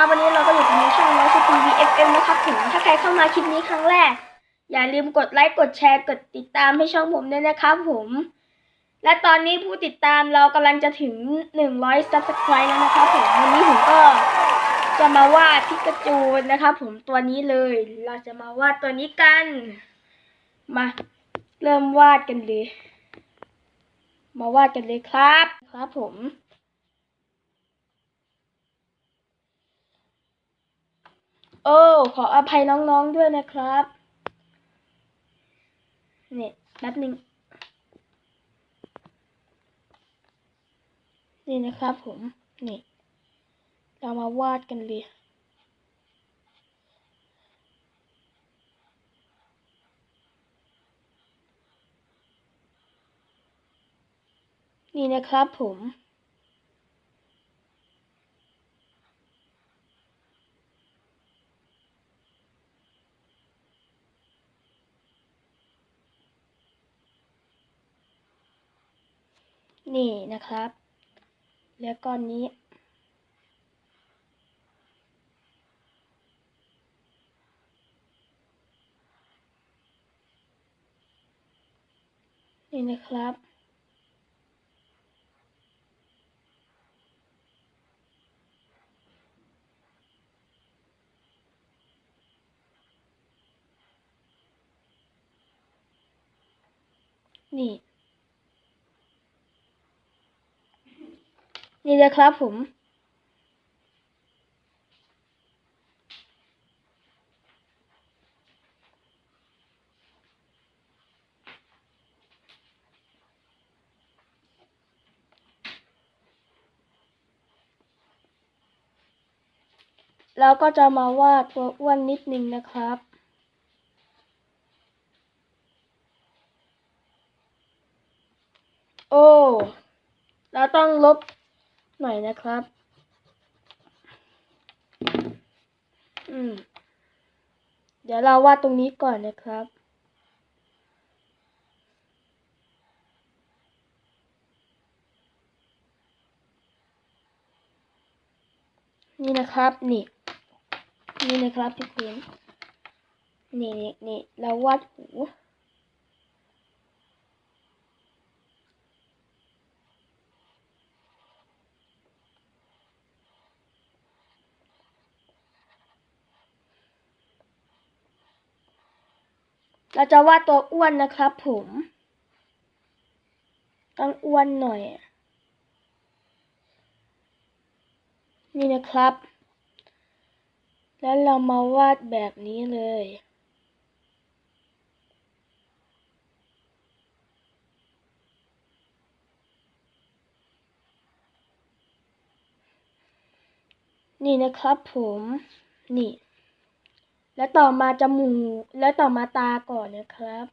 ับวันนี้เราก็อยู่ในช่องน้อยสตีวีเอฟเอ็มนะครับผมถ้าใครเข้ามาคลิปนี้ครั้งแรก อย่าลืมกดไลค์กดแชร์กดติดตามให้ช่องผมด้วยนะครับผม และตอนนี้ผู้ติดตามเรากำลังจะถึง 100 subscribe แล้วนะครับผมวันนี้ผมก็จะมาวาดพิกาจูนะครับผมตัวนี้เลย เราจะมาวาดตัวนี้กัน มาเริ่มวาดกันเลย มาวาดกันเลยครับครับผม โอ้ขออภัยน้องๆด้วยนะครับเนี่ยแป๊บหนึ่งนี่นะครับผมนี่ เรามาวาดกันเลยนี่นะครับผม นี่นะครับ แล้วก้อนนี้ นี่นะครับนี่ นี่เลยครับผม แล้วก็จะมาวาดตัวอ้วนนิดนึงนะครับโอ้ เราต้องลบ หน่อยนะครับ อืม เดี๋ยวเราวาดตรงนี้ก่อนนะครับนี่นะครับนี่ นี่นะครับทุกคนนี่นี่นี่เราวาดหู เราจะวาดตัวอ้วนนะครับผมต้องอ้วนหน่อย นี่นะครับ แล้วเรามาวาดแบบนี้เลยนี่นะครับผม นี่ แล้วต่อมาจมูก แล้วต่อมาตาก่อนนะครับ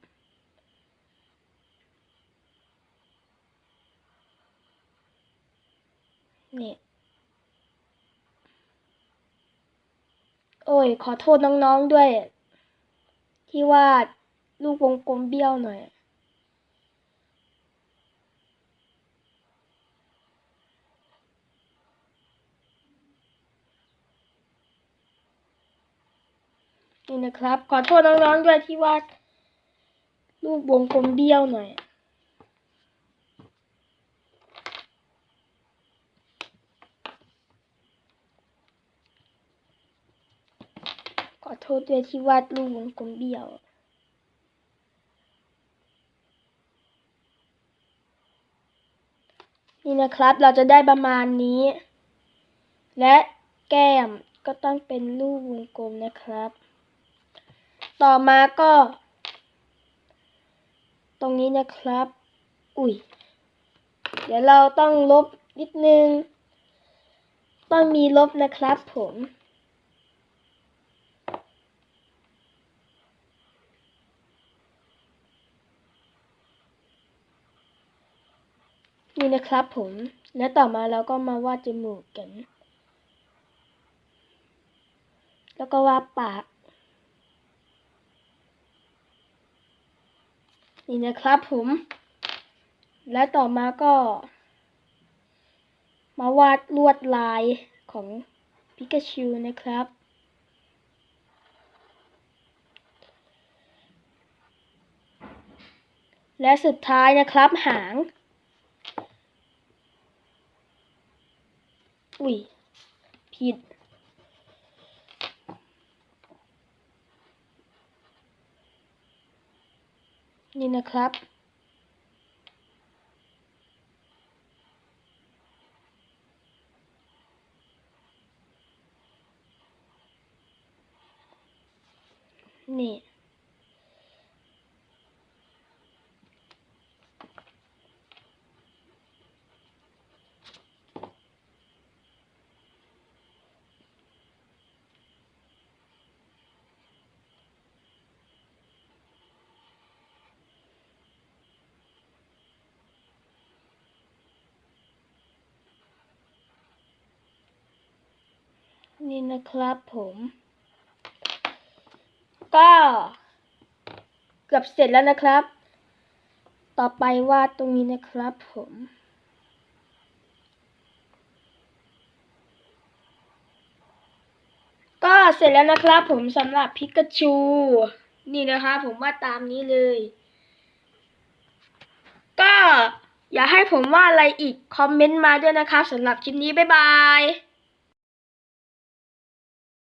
นี่โอ้ย ขอโทษน้องๆด้วย ที่วาดลูกวงกลมเบี้ยวหน่อย นี่นะครับ ขอโทษน้องๆด้วยที่วาดลูกวงกลมเบี้ยวหน่อย ขอโทษด้วยที่วาดลูกวงกลมเบี้ยวนี่นะครับเราจะได้ประมาณนี้ และแก้มก็ต้องเป็นรูปวงกลมนะครับ ต่อมาก็ ตรงนี้นะครับ อุ้ย เดี๋ยวเราต้องลบนิดนึง ต้องมีลบนะครับผมนี่นะครับผม แล้วต่อมาเราก็มาวาดจมูกกัน แล้วก็วาดปาก นี่นะครับผม และต่อมาก็ มาวาดลวดลายของพิกาชูนะครับ และสุดท้ายนะครับหาง อุ้ยผิด นี่นะครับนี่ นี่นะครับผม ก็เกือบเสร็จแล้วนะครับ ต่อไปวาดตรงนี้นะครับผมก็เสร็จแล้วนะครับผมสำหรับพิกาชู นี่นะครับผมวาดตามนี้เลย ก็อย่าให้ผมว่าดอะไรอีก คอมเมนต์มาด้วยนะครับสำหรับคลิปนี้ บ๊ายบาย